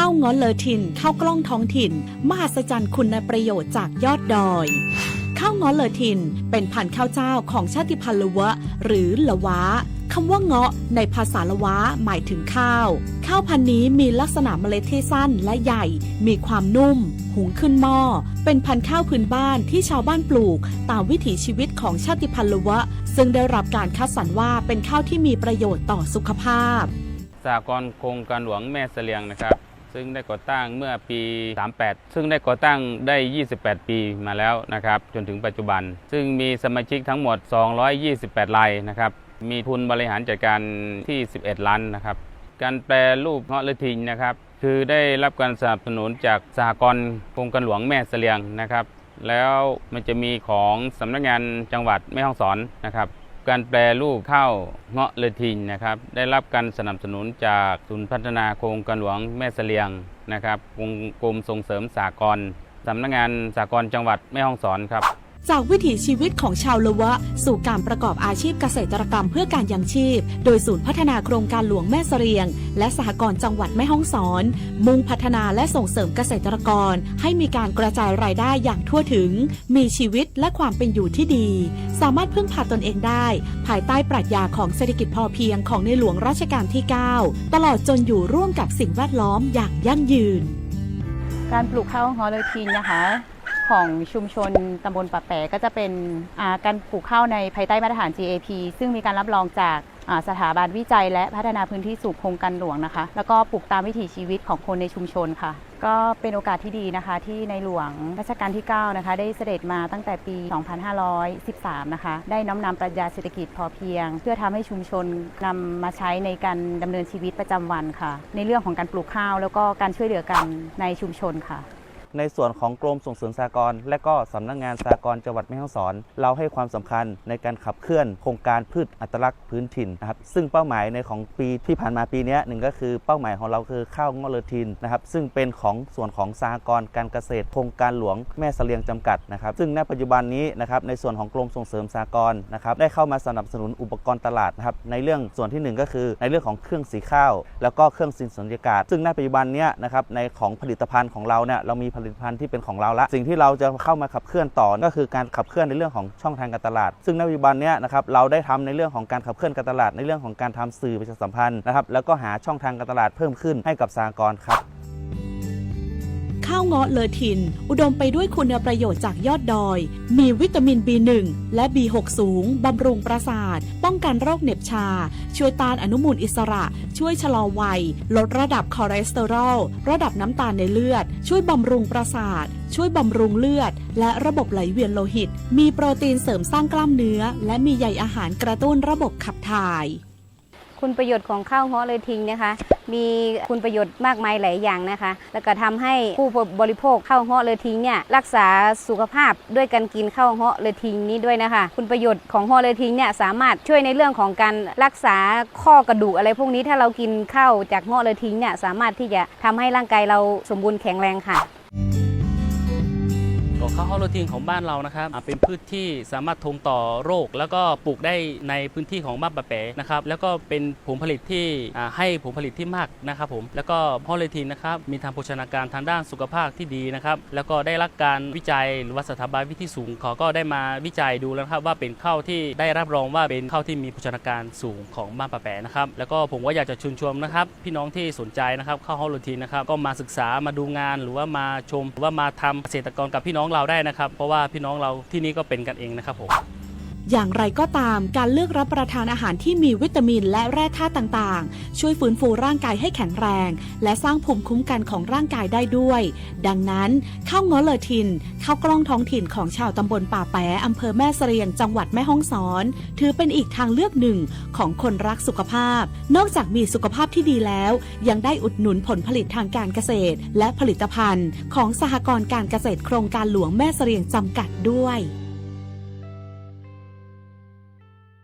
ข้าวง้อเลอทินข้าวกล้องท้องถิ่น มหัศจรรย์คุณประโยชน์จากยอดดอย ข้าวง้อเลอทิน เป็นพันธุ์ข้าวเจ้าของชาติพันธุ์ละวะ หรือละวะคำว่าเงาะในภาษาละวะหมายถึงข้าว ข้าวพันธุ์นี้มีลักษณะเมล็ดที่สั้นและใหญ่ มีความนุ่ม หุงขึ้นหม้อ เป็นพันธุ์ข้าวพื้นบ้านที่ชาวบ้านปลูก ตามวิถีชีวิตของชาติพันธุ์ละวะ ซึ่งได้รับการคัดสรรว่าเป็นข้าวที่มีประโยชน์ต่อสุขภาพสหกรณ์โครงการหลวงแม่เสลียงนะครับ ซึ่งได้ก่อตั้งเมื่อปี 38 ซึ่งได้ก่อตั้งได้ 28 ปีมาแล้วนะครับ จนถึงปัจจุบัน ซึ่งมีสมาชิกทั้งหมด 228รายนะครับ มีทุนบริหารจัดการที่ 11 ล้านนะครับ การแปรรูปเงาะละทิงนะครับ คือได้รับการสนับสนุนจากสหกรณ์โครงการหลวงแม่เสลียงนะครับ แล้วมันจะมีของสำนักงานจังหวัดแม่ฮ่องสอนนะครับ การแปรรูปข้าวเงาะเลทินนะครับ ได้รับการสนับสนุนจากศูนย์พัฒนาโครงการหลวงแม่เสลียงนะครับกรมกรมส่งเสริมสากลสำนักงานสากลจังหวัดแม่ฮ่องสอนครับ จากวิถีชีวิตของชาวละวะ สู่การประกอบอาชีพเกษตรกรรมเพื่อการยังชีพ โดยศูนย์พัฒนาโครงการหลวงแม่เสรียง และสหกรณ์จังหวัดแม่ฮ่องสอน มุ่งพัฒนาและส่งเสริมเกษตรกร ให้มีการกระจายรายได้อย่างทั่วถึง มีชีวิตและความเป็นอยู่ที่ดี สามารถพึ่งพาตนเองได้ ภายใต้ปรัชญาของเศรษฐกิจพอเพียงของในหลวงรัชกาลที่ 9 ตลอดจนอยู่ร่วมกับสิ่งแวดล้อมอย่างยั่งยืน การปลูกข้าวฮอลเลทินนะคะ ของชุมชนตำบลปะแปะก็จะเป็นการปลูกข้าวในภายใต้มาตรฐาน GAP ซึ่งมีการรับรองจากสถาบันวิจัยและพัฒนาพื้นที่สู่โครงการหลวงนะคะ แล้วก็ปลูกตามวิถีชีวิตของคนในชุมชนค่ะ ก็เป็นโอกาสที่ดีนะคะ ที่ในหลวงรัชกาลที่ 9 นะคะ ได้เสด็จมาตั้งแต่ปี 2513 นะคะ ได้น้อมนำปรัชญาเศรษฐกิจพอเพียง เพื่อทำให้ชุมชนนำมาใช้ในการดำเนินชีวิตประจำวันค่ะ ในเรื่องของการปลูกข้าวแล้วก็การช่วยเหลือกันในชุมชนค่ะ ในส่วนของกรมส่งเสริมสหกรณ์และก็สำนักงานสหกรณ์จังหวัดแม่ฮ่องสอน เราให้ความสำคัญในการขับเคลื่อนโครงการพืชอัตลักษณ์พื้นถิ่นนะครับซึ่งเป้าหมายในของปีที่ผ่านมาปีนี้หนึ่งก็คือเป้าหมายของเราคือข้าวงอเลอทินนะครับซึ่งเป็นของส่วนของสหกรณ์การเกษตรโครงการหลวงแม่เสลียงจำกัดนะครับซึ่งณปัจจุบันนี้นะครับในส่วนของกรมส่งเสริมสหกรณ์นะครับได้เข้ามาสนับสนุนอุปกรณ์ตลาดนะครับในเรื่องส่วนที่หนึ่งก็คือในเรื่องของเครื่องสีข้าว แล้วก็เครื่องสินสุญญากาศ ซึ่งณปัจจุบันนี้นะครับในของผลิตภัณฑ์ของเราเนี่ยเรามีผลิิตภัณฑ์ที่เป็นของเราละ สิ่งที่เราจะเข้ามาขับเคลื่อนต่อก็คือการขับเคลื่อนในเรื่องของช่องทางการตลาด ซึ่งณปัจจุบันเนี้ยนะครับเราได้ทำในเรื่องของการขับเคลื่อนการตลาดในเรื่องของการทำสื่อประชาสัมพันธ์นะครับแล้วก็หาช่องทางการตลาดเพิ่มขึ้นให้กับสากรครับ เงาะเลอทิน อุดมไปด้วยคุณประโยชน์จากยอดดอย มีวิตามิน B1 และ B6 สูง บำรุงประสาท ป้องกันโรคเหน็บชา ช่วยต้านอนุมูลอิสระ ช่วยชะลอวัย ลดระดับคอเลสเตอรอล ระดับน้ำตาลในเลือด ช่วยบำรุงประสาท ช่วยบำรุงเลือด และระบบไหลเวียนโลหิต มีโปรตีนเสริมสร้างกล้ามเนื้อ และมีใยอาหารกระตุ้นระบบขับถ่าย คุณประโยชน์ของข้าวเงาะเลยทิ้งนะคะ มีคุณประโยชน์มากมายหลายอย่างนะคะ แล้วก็ทำให้ผู้บริโภคข้าวเงาะเลยทิ้งเนี่ยรักษาสุขภาพด้วยการกินข้าวเงาะเลยทิ้งนี้ด้วยนะคะ คุณประโยชน์ของเงาะเลยทิ้งเนี่ยสามารถช่วยในเรื่องของการรักษาข้อกระดูกอะไรพวกนี้ถ้าเรากินข้าวจากเงาะเลยทิ้งเนี่ยสามารถที่จะทำให้ร่างกายเราสมบูรณ์แข็งแรงค่ะ ข้าวฮอลโลทินของบ้านเรานะครับเป็นพืชที่สามารถทนต่อโรค แล้วก็ปลูกได้ในพื้นที่ของบ้านปะแปะนะครับแล้วก็เป็นผลผลิตที่ให้ผลผลิตที่มากนะครับผมแล้วก็ฮอลโลทินนะครับมีทางโภชนาการทางด้านสุขภาพที่ดีนะครับแล้วก็ได้รับการวิจัยหรือว่าสถาบันวิที่สูงเขาก็ได้มาวิจัยดูแล้วครับว่าเป็นข้าวที่ได้รับรองว่าเป็นข้าวที่มีโภชนาการสูงของบ้านปะแปะนะครับแล้วก็ผมก็อยากจะชวนชวนนะครับพี่น้องที่สนใจนะครับข้าวฮอลโลทินนะครับก็มาศึกษามาดูงานหรือว่ามาชมหรือว่ามาทำเกษตรกรกับพี่น้องเราได้นะครับ เพราะว่าพี่น้องเราที่นี่ก็เป็นกันเองนะครับผม อย่างไรก็ตาม การเลือกรับประทานอาหารที่มีวิตามินและแร่ธาตุต่างๆ ช่วยฟื้นฟูร่างกายให้แข็งแรง และสร้างภูมิคุ้มกันของร่างกายได้ด้วย ดังนั้น ข้าวง้อเลอทินข้าวกล้องท้องถิ่นของชาวตำบลป่าแปะอำเภอแม่เสรียงจังหวัดแม่ฮ่องสอน ถือเป็นอีกทางเลือกหนึ่งของคนรักสุขภาพ นอกจากมีสุขภาพที่ดีแล้ว ยังได้อุดหนุนผลผลิตทางการเกษตร และผลิตภัณฑ์ ของสหกรณ์การเกษตรโครงการหลวงแม่เสรียงจำกัดด้วย